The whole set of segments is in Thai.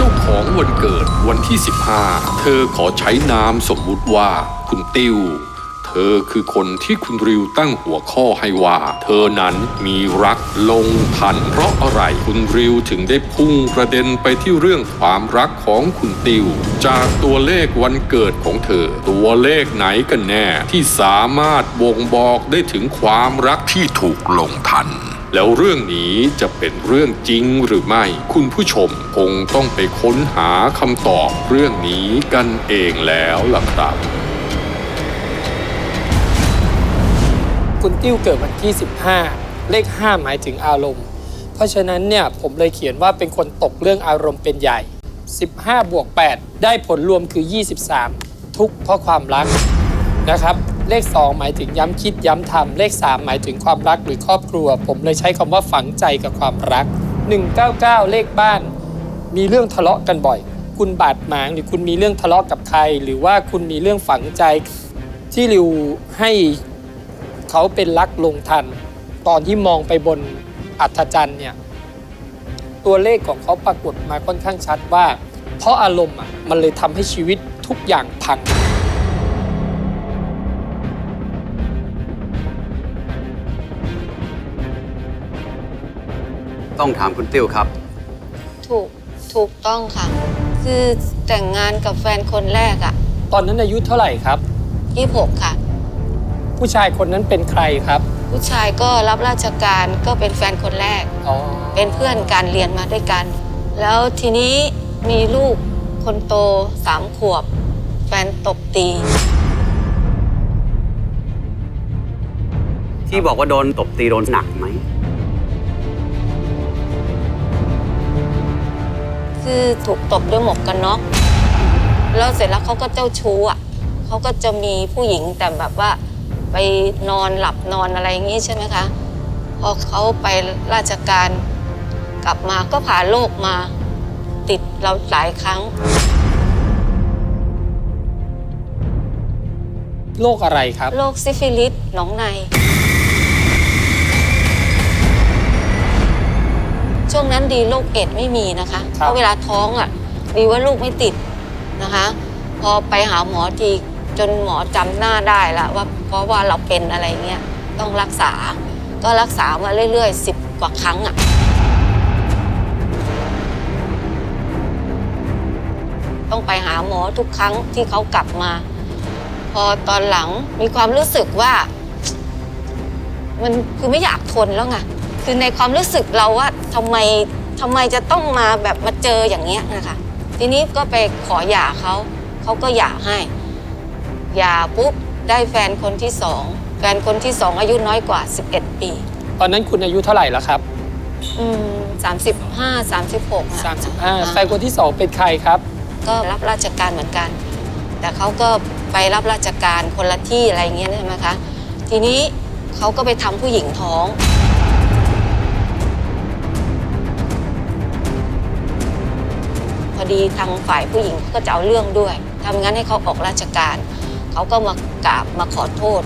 เจ้าของวันเกิดวันที่ 15 เธอขอใช้นามสมมุติว่าคุณติ้ว เธอคือคนที่คุณริวตั้งหัวข้อให้ว่า เธอนั้นมีรักลงทันเพราะอะไรคุณริวถึงได้พุ่งประเด็นไปที่เรื่องความรักของคุณติว จากตัวเลขวันเกิดของเธอ ตัวเลขไหนกันแน่ที่สามารถบ่งบอกได้ถึงความรักที่ถูกลงทัน แล้วเรื่องนี้จะเป็นเรื่องจริงหรือไม่ คุณผู้ชมคงต้องไปค้นหาคำตอบเรื่องนี้กันเองแล้วล่ะครับ คุณติ้วเกิดวันที่ 15 เลข 5 หมายถึงอารมณ์ เพราะฉะนั้นเนี่ยผมเลยเขียนว่าเป็นคนตกเรื่องอารมณ์เป็นใหญ่ 15 บวก 8 ได้ผลรวมคือ 23 ทุกข์เพราะความรัก นะครับ เลข 2 หมายถึงย้ำคิดย้ำทำเลข 3 หมายถึงความรักหรือครอบครัว ผมเลยใช้คำว่าฝังใจกับความรัก 199 เลขบ้าน มีเรื่องทะเลาะกันบ่อย คุณบาดหมางหรือคุณมีเรื่องทะเลาะกับใคร หรือว่าคุณมีเรื่องฝังใจ ที่ริวให้เขาเป็นรักลงทัน ตอนที่มองไปบนอัฐจันทร์เนี่ยตัวเลขของเขาปรากฏมาค่อนข้างชัดว่า เพราะอารมณ์อะมันเลยทำให้ชีวิตทุกอย่างพัง ต้องถามคุณติ้วครับ ถูกถูกต้องค่ะ คือแต่งงานกับแฟนคนแรกอะ่ะตอนนั้นอายุเท่าไหร่ครับยี่หกค่ะ ผู้ชายคนนั้นเป็นใครครับผู้ชายก็รับราชการก็เป็นแฟนคนแรก อ๋อเป็นเพื่อนการเรียนมาด้วยกัน แล้วทีนี้มีลูกคนโตสามขวบ แฟนตบตี ที่บอกว่าโดนตบตีโดนหนักไหม คือถูกตบด้วยหมวกกันน็อกแล้วเสร็จแล้วเขาก็เจ้าชู้อะเขาก็จะมีผู้หญิงแต่แบบว่าไปนอนหลับนอนอะไรอย่างงี้ใช่ไหมคะพอเขาไปราชการกลับมาก็ผ่าโรคมาติดเราหลายครั้งโรคอะไรครับโรคซิฟิลิสหนองใน ช่วงนั้นดีโรคเอดส์ไม่มีนะคะครับเพราะเวลาท้องอะ ดีว่าลูกไม่ติดนะคะ พอไปหาหมอทีจนหมอจำหน้าได้แล้วว่าเพราะว่าเราเป็นอะไรเงี้ยต้องรักษา ก็รักษามาเรื่อยๆสิบกว่าครั้งอะต้องไปหาหมอทุกครั้งที่เขากลับมา พอตอนหลังมีความรู้สึกว่า มันคือไม่อยากทนแล้วไง คือในความรู้สึกเราว่าทำไมทำไมจะต้องมาแบบมาเจออย่างเงี้ยนะคะ ทีนี้ก็ไปขอหย่าเขาเขาก็หย่าให้หย่าปุ๊บได้แฟนคนที่สองแฟนคนที่สองอายุน้อยกว่า 11 ปี ตอนนั้นคุณอายุเท่าไหร่แล้วครับ อืมสามสิบห้าสามสิบหก35แฟนคนที่สองเป็นใครครับ ก็รับราชการเหมือนกัน แต่เขาก็ไปรับราชการคนละที่อะไรเงี้ยใช่ไหมคะ ทีนี้เขาก็ไปทำผู้หญิงท้อง ดีทางฝ่ายผู้หญิงก็จะเอาเรื่องด้วยทำงั้นให้เขาออกราชการ เขาก็มากราบมาขอโทษ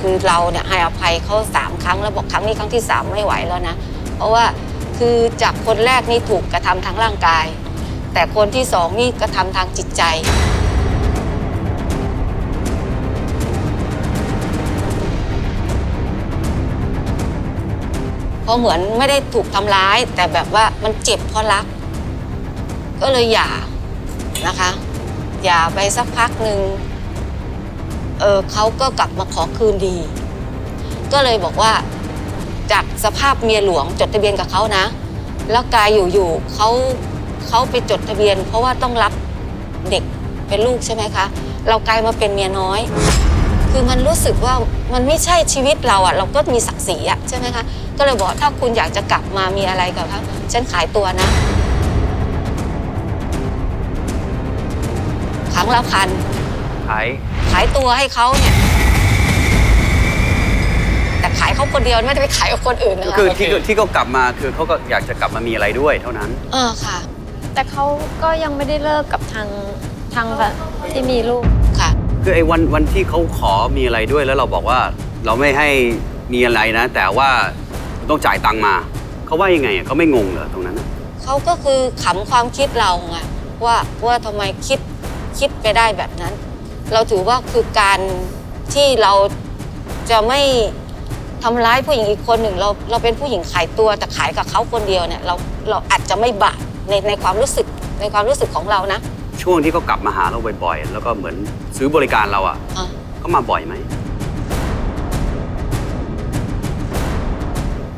คือเราเนี่ยให้อภัยเขาสามครั้งแล้วบอกครั้งนี้ครั้งที่สามไม่ไหวแล้วนะ เพราะว่าคือจากคนแรกนี่ถูกกระทำทางร่างกาย แต่คนที่สองนี่กระทำทางจิตใจเพราะเหมือนไม่ได้ถูกทำร้าย แต่แบบว่ามันเจ็บเพราะรัก ก็เลยหย่านะคะหย่าไปสักพักหนึ่งเออเขาก็กลับมาขอคืนดี ก็เลยบอกว่าจากสภาพเมียหลวงจดทะเบียนกับเขานะ แล้วกายอยู่ๆเขาเขาไปจดทะเบียน เพราะว่าต้องรับเด็กเป็นลูกใช่ไหมคะ เรากลายมาเป็นเมียน้อย คือมันรู้สึกว่ามันไม่ใช่ชีวิตเราอะเราก็มีศักดิ์ศรีอะใช่ไหมคะ ก็เลยบอกถ้าคุณอยากจะกลับมามีอะไรกับเขาฉันขายตัวนะ ครั้งละพันขายขายตัวให้เขาเนี่ย แต่ขายเขาคนเดียวไม่ได้ไปขายกับคนอื่นนะคะคือโอเคที่ที่เขากลับมาคือเขาก็อยากจะกลับมามีอะไรด้วยเท่านั้น เออค่ะ แต่เขาก็ยังไม่ได้เลิกกับทางทางที่มีลูกค่ะ คือไอ้วันวันที่เขาขอมีอะไรด้วยแล้วเราบอกว่าเราไม่ให้มีอะไรนะ แต่ว่าต้องจ่ายตังค์มาเขาว่ายังไงอะเขาไม่งงเหรอตรงนั้นอะเขาก็คือขำความคิดเราไงว่าว่าทำไมคิด คิดไปได้แบบนั้น เราถือว่าคือการที่เราจะไม่ทำร้ายผู้หญิงอีกคนหนึ่งเราเราเป็นผู้หญิงขายตัวแต่ขายกับเขาคนเดียวเนี่ยเราเราอาจจะไม่บาปในในความรู้สึกในความรู้สึกของเรานะ ช่วงที่เขากลับมาหาเราบ่อยๆ แล้วก็เหมือนซื้อบริการเราอะอะก็มาบ่อยไหม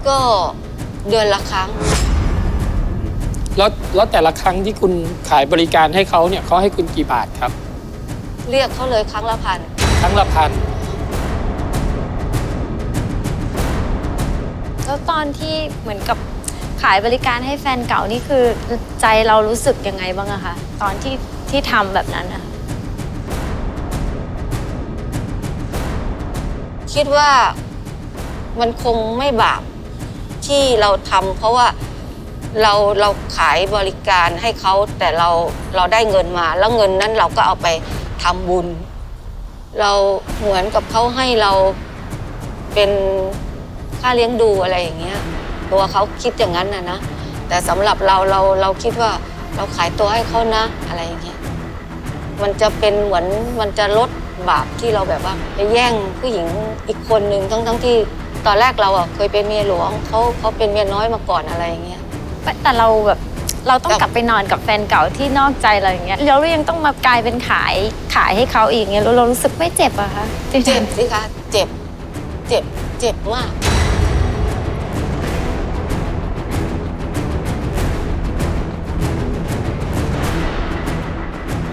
ก็เดือนละครั้ง แล้วแล้วแต่ละครั้งที่คุณขายบริการให้เขาเนี่ยเขาให้คุณกี่บาทครับ เรียกเขาเลยครั้งละพัน ครั้งละพันแล้วตอนที่เหมือนกับขายบริการให้แฟนเก่านี่คือใจเรารู้สึกยังไงบ้างอะคะตอนที่ที่ทำแบบนั้นอะคิดว่ามันคงไม่บาปที่เราทำเพราะว่า เราเราขายบริการให้เขาแต่เราเราได้เงินมา แล้วเงินนั้นเราก็เอาไปทำบุญ เราเหมือนกับเขาให้เราเป็นค่าเลี้ยงดูอะไรอย่างเงี้ยตัวเขาคิดอย่างนั้นนะนะแต่สำหรับเราเราเราคิดว่าเราขายตัวให้เขานะอะไรอย่างเงี้ยมันจะเป็นเหมือนมันจะลดบาปที่เราแบบว่าไปแย่งผู้หญิงอีกคนหนึ่งทั้งทั้งที่ตอนแรกเราอะเคยเป็นเมียหลวงเขาเขาเป็นเมียน้อยมาก่อนอะไรอย่างเงี้ย แต่เราแบบเราต้องกับกลับไปนอนกับแฟนเก่าที่นอกใจเราอย่างเงี้ยแล้วเรายังต้องมากลายเป็นขายขายให้เขาอีกเงี้ยแล้วเรารู้สึกไม่เจ็บอะคะจริงๆเจ็บสิคะเจ็บ เจ็บเจ็บมาก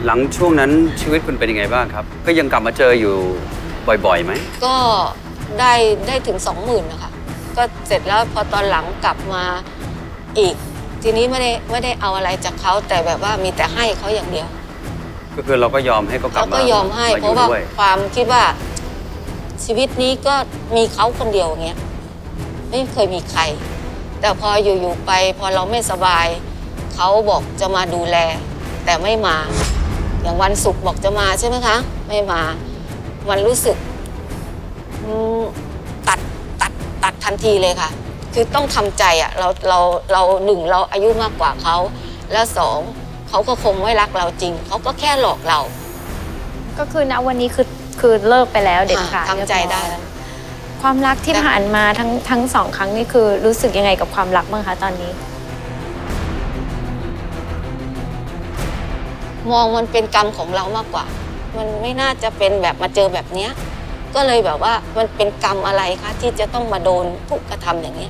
หลังช่วงนั้นชีวิตคุณเป็นยังไงบ้างครับ ก็ยังกลับมาเจออยู่บ่อยๆไหม ก็ได้ได้ถึงสองหมื่นนะคะ ก็เสร็จแล้วพอตอนหลังกลับมา อีก ทีนี้ไม่ได้ไม่ได้เอาอะไรจากเขาแต่แบบว่ามีแต่ให้เขาอย่างเดียวก็คือเราก็ยอมให้เขากลับเขามาก็ยอมให้มาเพอยู่ราะว่าด้วยความคิดว่าชีวิตนี้ก็มีเขาคนเดียวอย่างเงี้ยไม่เคยมีใคร แต่พออยู่ๆไปพอเราไม่สบาย เขาบอกจะมาดูแล แต่ไม่มา อย่างวันศุกร์บอกจะมาใช่ไหมคะ ไม่มา มันรู้สึกอืมตัดตัดตัดทันทีเลยค่ะ คือต้องทำใจอะเราเราเราหนึ่งเราอายุมากกว่าเขา แล้วสองเขาก็คงไม่รักเราจริง เขาก็แค่หลอกเรา ก็คือณวันนี้คือคือเลิกไปแล้วเด็ดขาดทำใจได้เรียบร้อยความรักที่ผ่านมาทั้งทั้งสองครั้งนี่คือรู้สึกยังไงกับความรักบ้างคะตอนนี้ มองมันเป็นกรรมของเรามากกว่า มันไม่น่าจะเป็นแบบมาเจอแบบเนี้ยก็เลยแบบว่ามันเป็นกรรมอะไรคะที่จะต้องมาโดนถูกกระทำอย่างนี้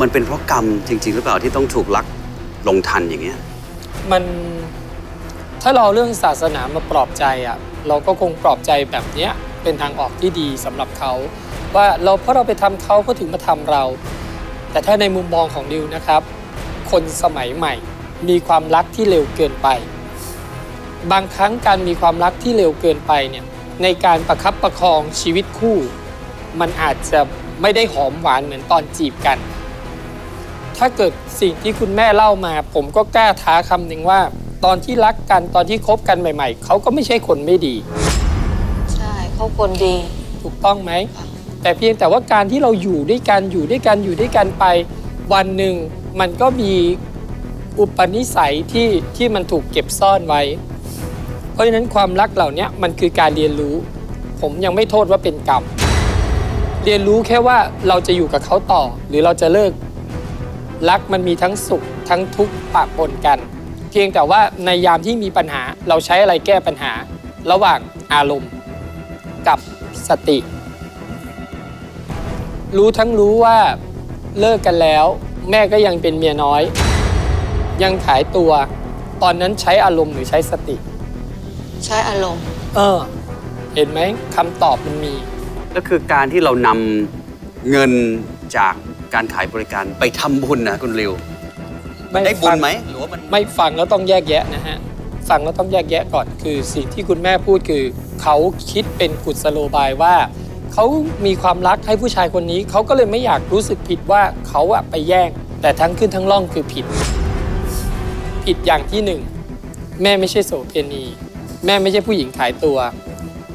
มันเป็นเพราะกรรมจริง ๆ หรือเปล่าที่ต้องถูกลักลงทันอย่างเงี้ย มันถ้าเราเอาเรื่องศาสนามาปลอบใจอะเราก็คงปลอบใจแบบเนี้ยเป็นทางออกที่ดีสำหรับเขา ว่าเราเพราะเราไปทำเขาเขาถึงมาทำเรา แต่ถ้าในมุมมองของดิวนะครับ คนสมัยใหม่ มีความรักที่เร็วเกินไป บางครั้งการมีความรักที่เร็วเกินไปเนี่ยในการประคับประคองชีวิตคู่ มันอาจจะไม่ได้หอมหวานเหมือนตอนจีบกัน ถ้าเกิดสิ่งที่คุณแม่เล่ามา ผมก็กล้าท้าคำหนึ่งว่า ตอนที่รักกันตอนที่คบกันใหม่ ๆ เขาก็ไม่ใช่คนไม่ดี ใช่เขาคนดี ถูกต้องไหมค่ะแต่เพียงแต่ว่าการที่เราอยู่ด้วยกันอยู่ด้วยกันอยู่ด้วยกันไป วันหนึ่งมันก็มีอุปนิสัยที่ที่มันถูกเก็บซ่อนไว้ เพราะฉะนั้นความรักเหล่านี้มันคือการเรียนรู้ ผมยังไม่โทษว่าเป็นกรรม เรียนรู้แค่ว่าเราจะอยู่กับเขาต่อ หรือเราจะเลิก รักมันมีทั้งสุขทั้งทุกข์ปะปนกัน เพียงแต่ว่าในยามที่มีปัญหาเราใช้อะไรแก้ปัญหา ระหว่างอารมณ์ กับสติ รู้ทั้งรู้ว่าเลิกกันแล้ว แม่ก็ยังเป็นเมียน้อย ยังขายตัว ตอนนั้นใช้อารมณ์หรือใช้สติ ใช้อารมณ์ เออ เห็นไหมคำตอบมันมี ก็คือการที่เรานำเงินจาก การขายบริการไปทำบุญนะคุณริวได้บุฟัญงไหมหรือว่ามันไม่ฟังแล้วต้องแยกแยะนะฮะฟังแล้วต้องแยกแยะก่อนคือสิ่งที่คุณแม่พูดคือ เขาคิดเป็นกุศโลบายว่า เขามีความรักให้ผู้ชายคนนี้ เขาก็เลยไม่อยากรู้สึกผิดว่าเขาอะไปแย่ง แต่ทั้งขึ้นทั้งล่องคือผิด ผิดอย่างที่หนึ่งแม่ไม่ใช่โสเภณี แม่ไม่ใช่ผู้หญิงขายตัว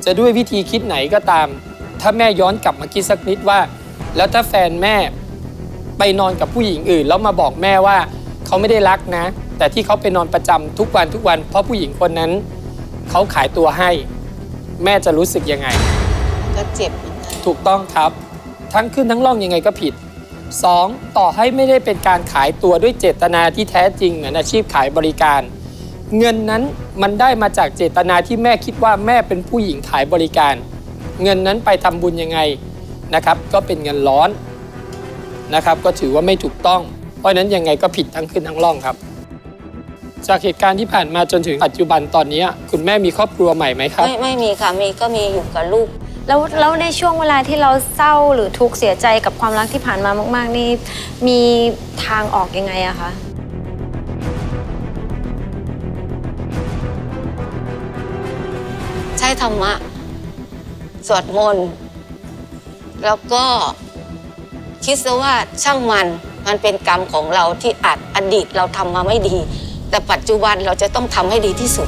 จะด้วยวิธีคิดไหนก็ตาม ถ้าแม่ย้อนกลับมาคิดสักนิดว่า แล้วถ้าแฟนแม่ ไปนอนกับผู้หญิงอื่น แล้วมาบอกแม่ว่าเขาไม่ได้รักนะ แต่ที่เขาไปนอนประจำทุกวันทุกวัน เพราะผู้หญิงคนนั้นเขาขายตัวให้ แม่จะรู้สึกยังไง ก็เจ็บเหมือนกันถูกต้องครับ ทั้งขึ้นทั้งล่องยังไงก็ผิด 2. ต่อให้ไม่ได้เป็นการขายตัวด้วยเจตนาที่แท้จริงเหมือนอาชีพขายบริการ เงินนั้นมันได้มาจากเจตนาที่แม่คิดว่าแม่เป็นผู้หญิงขายบริการ เงินนั้นไปทำบุญยังไงนะครับ ก็เป็นเงินร้อน นะครับก็ถือว่าไม่ถูกต้อง เพราะฉะนั้นยังไงก็ผิดทั้งขึ้นทั้งล่องครับ จากเหตุการณ์ที่ผ่านมาจนถึงปัจจุบันตอนนี้คุณแม่มีครอบครัวใหม่ไหมครับ ไม่ไม่มีค่ะมีก็มีอยู่กับลูก แล้วแล้วในช่วงเวลาที่เราเศร้าหรือทุกข์เสียใจกับความรักที่ผ่านมามาก ๆ นี่มีทางออกยังไงอะคะใช้ธรรมะ สวดมนต์แล้วก็ คิดซะว่าช่างมันมันเป็นกรรมของเราที่อาจอดีตเราทำมาไม่ดี แต่ปัจจุบันเราจะต้องทำให้ดีที่สุด